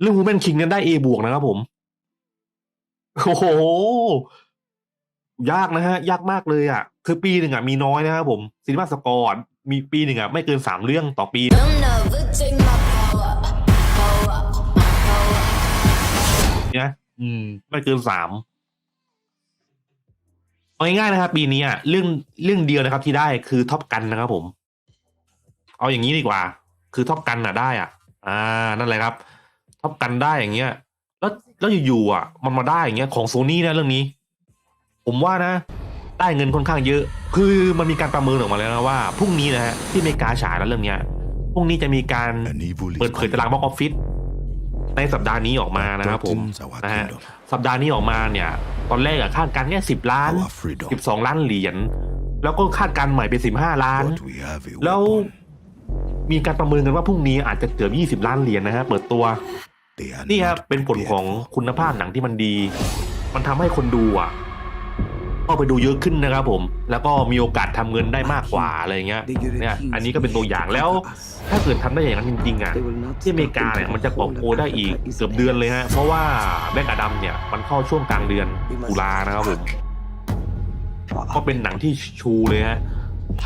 เรื่อง Woman King นั้นได้ A บวกนะครับผม โอ้โห ยากนะฮะ ยากมากเลยอะ คือปีหนึ่งอะมีน้อยนะครับผมซีนีมาสกอร์มีปีหนึ่งอะไม่เกินสามเรื่องต่อปี You'll never take my power, power, power. นะอืม ไม่เกินสามเอาง่ายๆนะครับปีนี้อะเรื่องเรื่องเดียวนะครับที่ได้คือท็อปกันนะครับผม เอาอย่างนี้ดีกว่า คือท็อปกันอะได้อะ อ่า นั่นแหละครับ ท็อปกันได้อย่างเงี้ย แล้วแล้วอยู่ๆอะ มันมาได้อย่างเงี้ยของโซนี่นะเรื่องนี้ ผมว่านะ ได้เงินค่อนข้างเยอะ คือมันมีการประเมินออกมาแล้วนะว่าพรุ่งนี้นะฮะที่อเมริกาฉายแล้วเรื่องเนี้ยพรุ่งนี้จะมีการ An evil is เปิดเผยตารางบ็อกออฟฟิศในสัปดาห์นี้ออกมานะครับผม Threatens our นะฮะ kingdom. สัปดาห์นี้ออกมาเนี่ย ตอนแรกอะคาดการณ์เนี่ยสิบล้าน Our freedom. สิบสองล้านเหรียญแล้วก็คาดการณ์ใหม่เป็นสิบห้าล้าน But we have a แล้ว weapon. มีการประเมินกันว่าพรุ่งนี้อาจจะเกือบยี่สิบล้านเหรียญนะฮะเปิดตัว They are นี่ครับ not เป็นผลของ prepared for. คุณภาพหนังที่มันดี มันทำให้คนดูอะก็ไปดูเยอะขึ้นนะครับผม แล้วก็มีโอกาสทำเงินได้มากกว่าอะไรเงี้ยเนี่ยอันนี้ก็เป็นตัวอย่างแล้วถ้าเกิดทำได้อย่างนั้นจริงๆอะที่อเมริกาเนี่ยมันจะกอบโกยได้อีกเกือบเดือนเลยฮะเพราะว่าแบล็กอดัมเนี่ยมันเข้าช่วงกลางเดือนตุลานะครับผมก็เป็นหนังที่ชูเลยฮะ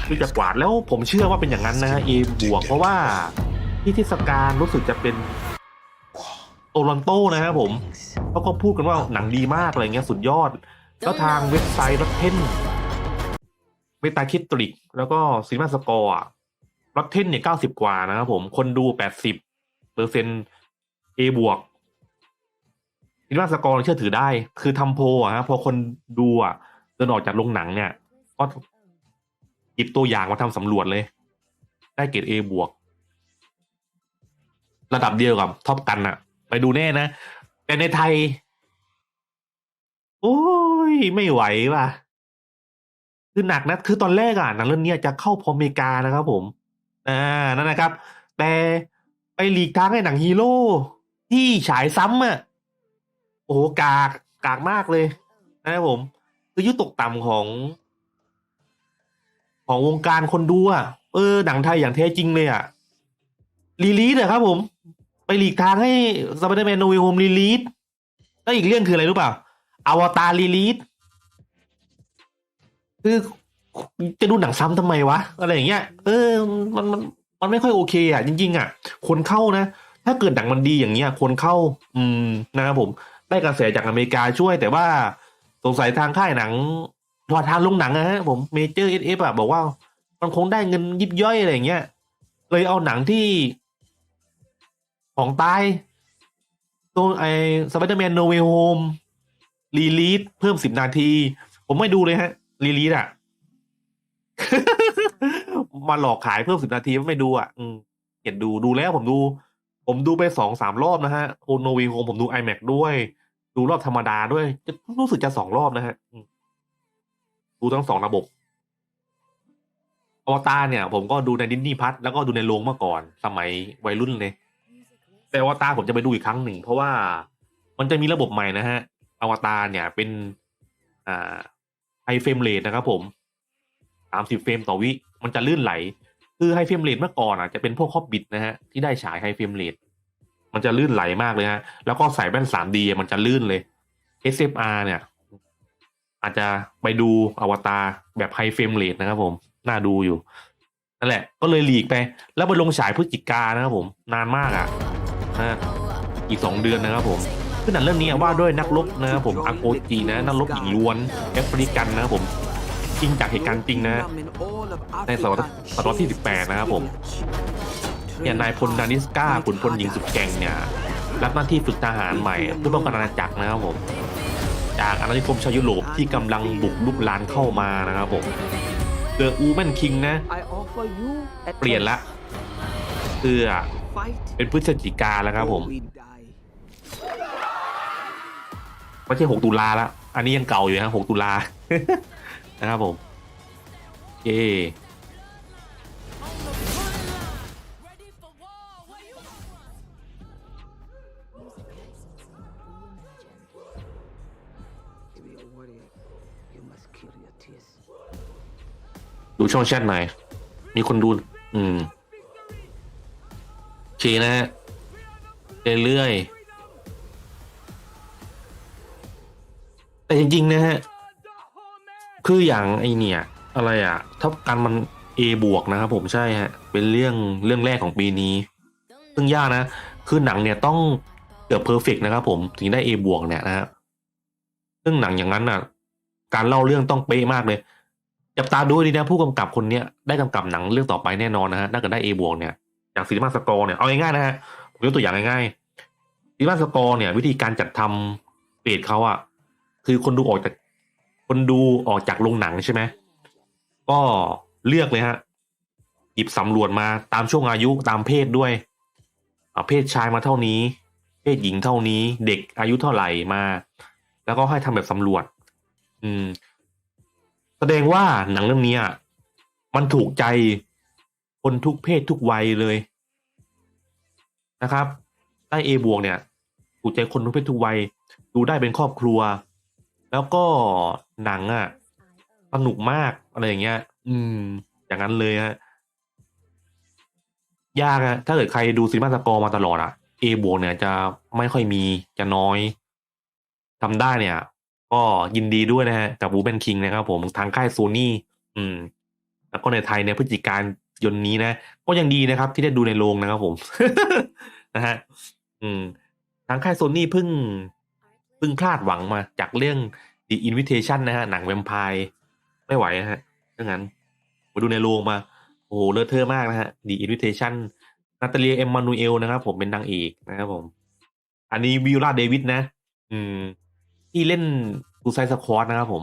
ที่จะกวาดแล้วผมเชื่อว่าเป็นอย่างนั้นนะฮะเอบวกเพราะว่าที่เทศกาลรู้สึกจะเป็น โตลอนโตนะครับผมเขาก็พูดกันว่าหนังดีมากอะไรเงี้ยสุดยอด แล้วทางเว็บไซต์รัตเทนเมตาคิตริก แล้วก็ซีมาสกอร์รัตเทนเนี่ยเก้าสิบกว่านะครับผม คนดูแปดสิบเปอร์เซ็นต์เอบวกซีมาสกอร์เชื่อถือได้ คือทำโพลอะฮะพอคนดูอะเดินออกจากโรงหนังเนี่ยก็หยิบตัวอย่างมาทำสำรวจเลย ได้เกรด A บวกระดับเดียวกับท็อปกันอะ ไปดูแน่นะ แต่ในไทย โอ้ย ไม่ไหวว่ะ คือหนักนะ คือตอนแรกอะหนังเรื่องนี้จะเข้าพอเมริกานะครับผม อ่า นั่นนะครับ แต่ไปหลีกทางให้หนังฮีโร่ที่ฉายซ้ำอะโอ้โหกาก กากมากเลย นะครับผม คือยุตกต่ำของ ของวงการคนดูอะ เออ หนังไทยอย่างแท้จริงเลยอะ รีลีสอะครับผม ไปหลีกทางให้สไปเดอร์แมนโนเวโฮมรีลีสแล้วอีกเรื่องคืออะไรรู้เปล่าอวตารรีลีสคือจะดูหนังซ้ำทำไมวะ อะไรอย่างเงี้ยเออมันมันมันไม่ค่อยโอเคอะ จริง ๆ อะ คนเข้านะ ถ้าเกิดหนังมันดีอย่างเงี้ย คนเข้า อืมนะครับผม ได้กระแสจากอเมริกาช่วย แต่ว่าสงสัยทางค่ายหนังพอทางลงหนังนะฮะผมเมเจอร์เอสเอฟอะบอกว่า มันคงได้เงินยิบย่อยอะไรอย่างเงี้ยเลยเอาหนังที่ ของตายตัวไอสไปเดอร์แมนโนเวโฮมรีลีสเพิ่มสิบนาที ผมไม่ดูเลยฮะ รีลีสอะ มาหลอกขายเพิ่มสิบนาทีไม่ดูอะ อืมเห็นดูดูแล้วผมดู ผมดูไปสองสามรอบนะฮะโอโนวีโฮมผมดู iMac ด้วย ดูรอบธรรมดาด้วย จะรู้สึกจะสองรอบนะฮะดูทั้งสองระบบอวตารเนี่ย ผมก็ดูในดิสนีย์พัทแล้วก็ดูในโรงเมื่อก่อน สมัยวัยรุ่นเลย แต่อวตารผมจะไปดูอีกครั้งหนึ่ง เพราะว่ามันจะมีระบบใหม่นะฮะอวตารเนี่ยเป็นอ่าไฮเฟรมเรทนะครับผมสามสิบเฟรมต่อวิ มันจะลื่นไหล คือไฮเฟรมเรทเมื่อก่อนอะจะเป็นพวกคอบบิดนะฮะที่ได้ฉายไฮเฟรมเรทมันจะลื่นไหลมากเลยฮะ แล้วก็ใส่แว่น 3D มันจะลื่นเลย SFR เนี่ย อาจจะไปดูอวตารแบบไฮเฟรมเรทนะครับผม น่าดูอยู่ นั่นแหละ ก็เลยหลีกไป แล้วไปลงฉายพฤศจิกานะครับผม นานมากอะนะ ฮะอีกสองเดือนนะครับผมคือหนังเรื่องนี้ว่าด้วยนักรบนะครับผมอาโกจีนะนักรบหญิงล้วนแอฟริกันนะครับผมจริงจากเหตุการณ์จริงนะ ในศตวรรษศตวรรษที่ 18 นะครับผมเนี่ยนายพลดานิสกาขุนพลหญิงสุดแกร่งเนี่ยรับหน้าที่ฝึกทหารใหม่เพื่อป้องกันอาณาจักรนะครับผม จากอาณานิคมชาวยุโรปที่กำลังบุกลุกลานเข้ามานะครับผมเดอะอูแมนคิงนะ เปลี่ยนละเพื่อ เป็นพฤศจิกาแล้วครับผม ไม่ใช่6ตุลาแล้วอันนี้ยังเก่าอยู่นะ6ตุลา นะครับผมเย่ดูช่องแชทหน่อย มีคนดู อืมโอ เคนะฮะเรื่อยๆแต่จริงๆนะฮะ คืออย่างไอเนี่ย อะไรอะท็อปกันมัน A บวกนะครับผมใช่ฮะ เป็นเรื่องเรื่องแรกของปีนี้ ซึ่งยากนะ คือหนังเนี่ยต้องเกือบเพอร์เฟกนะครับผมถึงได้ A บวกเนี่ยนะฮะซึ่งหนังอย่างนั้นอะ การเล่าเรื่องต้องเป๊ะมากเลยจับตาดูดีนะผู้กำกับคนเนี้ยได้กำกับหนังเรื่องต่อไปแน่นอนนะฮะถ้าเกิได้ A บวกเนี่ย อย่างซีนีมาสกอร์เนี่ยเอาง่ายๆนะฮะผมยกตัวอย่างง่ายๆซีนีมาสกอร์เนี่ย วิธีการจัดทำเปรดเขาอะคือคนดูออกจาก คนดูออกจากโรงหนังใช่ไหมก็เลือกเลยฮะหยิบสำรวจมาตามช่วงอายุตามเพศด้วยเพศชายมาเท่านี้ เพศหญิงเท่านี้ เด็กอายุเท่าไหร่มา แล้วก็ให้ทำแบบสำรวจ อืม แสดงว่าหนังเรื่องนี้ยมันถูกใจ คนทุกเพศทุกวัยเลยนะครับได้เอบวกเนี่ยถูกใจคนทุกเพศทุกวัยดูได้เป็นครอบครัว แล้วก็หนังอะสนุกมากอะไรอย่างเงี้ย อืม อย่างนั้นเลยฮะยากอะถ้าเกิดใครดูซีนีมาสกอร์มาตลอดอะเอบวกเนี่ยจะไม่ค่อยมีจะน้อยทำได้เนี่ย ก็ยินดีด้วยนะฮะ กับวูแมนคิงนะครับผมทางค่ายโซนี่อืม แล้วก็ในไทยเนี่ยพฤศจิการ ยนนี้นะ ก็ยังดีนะครับ ที่ได้ดูในโรงนะครับผมนะฮะอืมทางค่ายโซนี่เพิ่งเพิ่งพลาดหวังมาจากเรื่อง The Invitation นะฮะ หนังแวมไพร์ไม่ไหวนะฮะดังนั้นไปดูในโรงมา โอ้โหเลอะเทอะมากนะฮะ The Invitation นาตาเลียเอ็มมานูเอลนะครับผมเป็นนางเอกนะครับผม อันนี้วิลลาเดวิดนะ อืม ที่เล่นซูไซสควอตนะครับผม